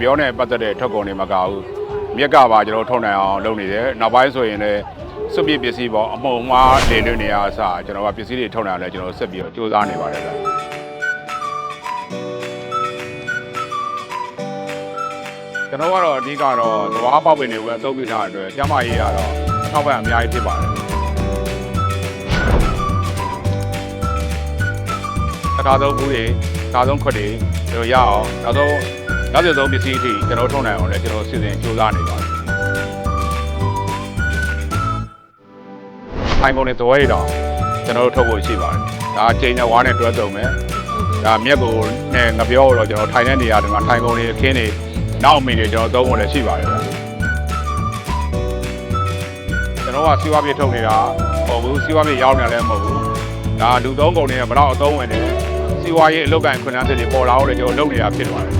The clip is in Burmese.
ပြောနဲ့ပတ်သက်တဲ့ထုတ်ကုန်တွေမကဘူးမြက်ကပါကျွန်တော်ထုတ်နိုင်အောင်လုပ်နေတယ်နောက်ပိုင်းဆိုရင်လည်းစွပ်ပြစ်ပစ္စည်းပေါ့အမှုံမှားလေလွတ်နေရအစားကျွန်တော်ကပစ္စည်းတွေထုတ်နိုင်အောင်လည်းကျွန်တော်ဆက်ပြီးတော့စူးစမ်းနေပါတယ်ဗျကျွန်တော်ကတော့အဓိကတော့သဘာဝပေါက်ပင်တွေကိုပဲအသုံးပြုထားတဲ့အတွက်ကျမကြီးကတော့ထောက်ပံ့အများကြီးဖြစ်ပါတယ်။အခါဆုံးဘူးတွေအခါဆုံးခွက်တွေတို့ရအောင်နောက်ဆုံး နောက်ဆုံးပစ္စည်းအထိကျွန်တော်ထုတ်နိုင်အောင်လည်းကျွန်တော်စီစဉ်ကြိုးစားနေပါတယ်။အိုင်ဖုန်းနဲ့သဝဲတော့ကျွန်တော်တို့ထုတ်ဖို့ရှိပါတယ်။ဒါချိန်နဲ့ဝါးနဲ့တွဲသုံးမယ်။ဒါမြက်ကိုနဲ့ငပြောတော့ကျွန်တော်ထိုင်တဲ့နေရာတွေမှာထိုင်ကုန်တွေအခင်းတွေနောက်အမိတွေကျွန်တော်သုံးဖို့လည်းရှိပါတယ်ဗျ။ကျွန်တော်ကစီးပွားပြေထုတ်နေတာမဟုတ်ဘူးစီးပွားပြေရောက်နေလည်းမဟုတ်ဘူး။ဒါလူသုံးကုန်တွေကဘယ်တော့အသုံးဝင်နေစီးပွားရေးအလုပ်ကိုင်ခွင့်လန်းစစ်တွေပေါ်လာအောင်လည်းကျွန်တော်လုပ်နေတာဖြစ်သွားတယ်